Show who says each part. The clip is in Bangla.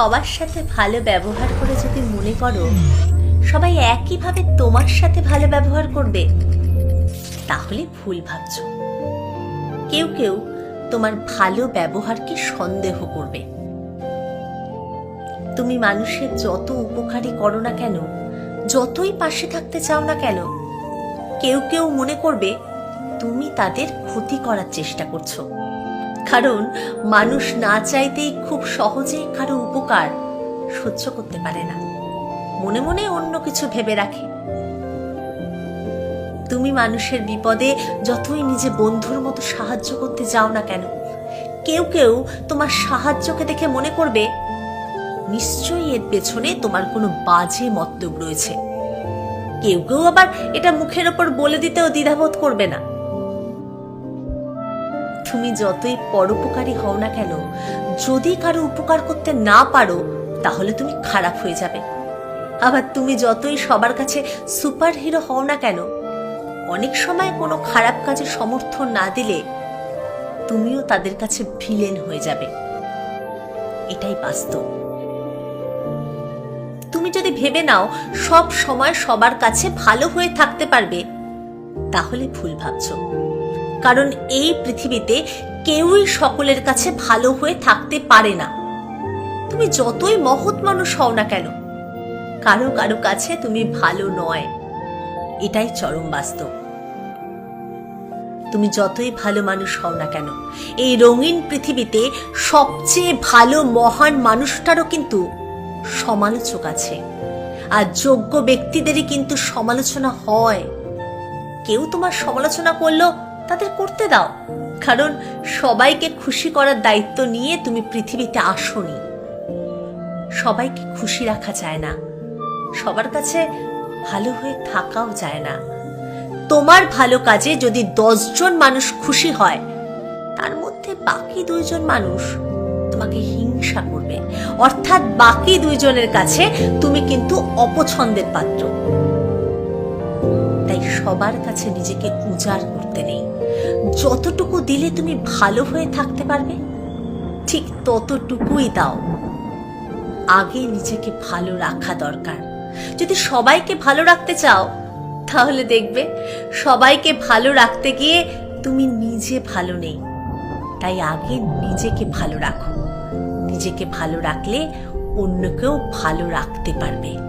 Speaker 1: সবার সাথে ভালো ব্যবহার করে যদি মনে করো, সবাই একইভাবে তোমার সাথে ভালো ব্যবহার করবে, তাহলে ভুল ভাবছ। কেউ কেউ তোমার ভালো ব্যবহারকে সন্দেহ করবে। তুমি মানুষের যত উপকারী করো না কেন, যতই পাশে থাকতে চাও না কেন, কেউ কেউ মনে করবে, তুমি তাদের ক্ষতি করার চেষ্টা করছ। কারণ মানুষ না চাইতেই খুব সহজেই কারও উপকার সহ্য করতে পারে না। মনে মনে অন্য কিছু ভেবে রাখে। তুমি মানুষের বিপদে যতই নিজে বন্ধুর মতো সাহায্য করতে যাও না কেন, কেউ কেউ তোমার সাহায্যকে দেখে মনে করবে, নিশ্চয়ই এর পেছনে তোমার কোনো বাজে মতলব রয়েছে। কেউ কেউ আবার এটা মুখের ওপর বলে দিতেও দ্বিধাবোধ করবে না। তুমি যতই পরোপকারী হও না কেন, যদি কারও উপকার করতে না পারো, তাহলে তুমি খারাপ হয়ে যাবে। আবার তুমি যতই সবার কাছে সুপার হিরো হও না কেন, অনেক সময় কোনো খারাপ কাজে সমর্থন না দিলে তুমিও তাদের কাছে ভিলেন হয়ে যাবে। এটাই বাস্তব। তুমি যদি ভেবে নাও, সব সময় সবার কাছে ভালো হয়ে থাকতে পারবে, তাহলে ভুল ভাবছ। কারণ এই পৃথিবীতে কেউই সকলের কাছে ভালো হয়ে থাকতে পারে না। তুমি যতই মহৎ মানুষ হও না কেন, কারও কারও কাছে তুমি ভালো নয়। এটাই চরম বাস্তব। তুমি যতই ভালো মানুষ হও না কেন, এই রঙিন পৃথিবীতে সবচেয়ে ভালো মহান মানুষটারও কিন্তু সমালোচক আছে। আর যোগ্য ব্যক্তিদেরই কিন্তু সমালোচনা হয়। কেউ তোমার সমালোচনা করল তাদের করতে দাও। কারণ সবাইকে খুশি করার দায়িত্ব নিয়ে তুমি পৃথিবীতে আসনি। সবাইকে খুশি রাখা যায় না। সবার কাছে ভালো হয়ে থাকাও যায় না। তোমার ভালো কাজে যদি দশজন মানুষ খুশি হয়, তার মধ্যে বাকি দুইজন মানুষ তোমাকে হিংসা করবে। অর্থাৎ বাকি দুইজনের কাছে তুমি কিন্তু অপছন্দের পাত্র। তাই সবার কাছে নিজেকে উজাড় করতে নেই। যতটুকু দিলে তুমি ভালো হয়ে থাকতে পারবে, ঠিক ততটুকুই দাও। আগে নিজেকে ভালো রাখা দরকার। যদি সবাইকে ভালো রাখতে চাও, তাহলে দেখবে সবাইকে ভালো রাখতে গিয়ে তুমি নিজে ভালো নেই। তাই আগে নিজেকে ভালো রাখো। নিজেকে ভালো রাখলে অন্যকেও ভালো রাখতে পারবে।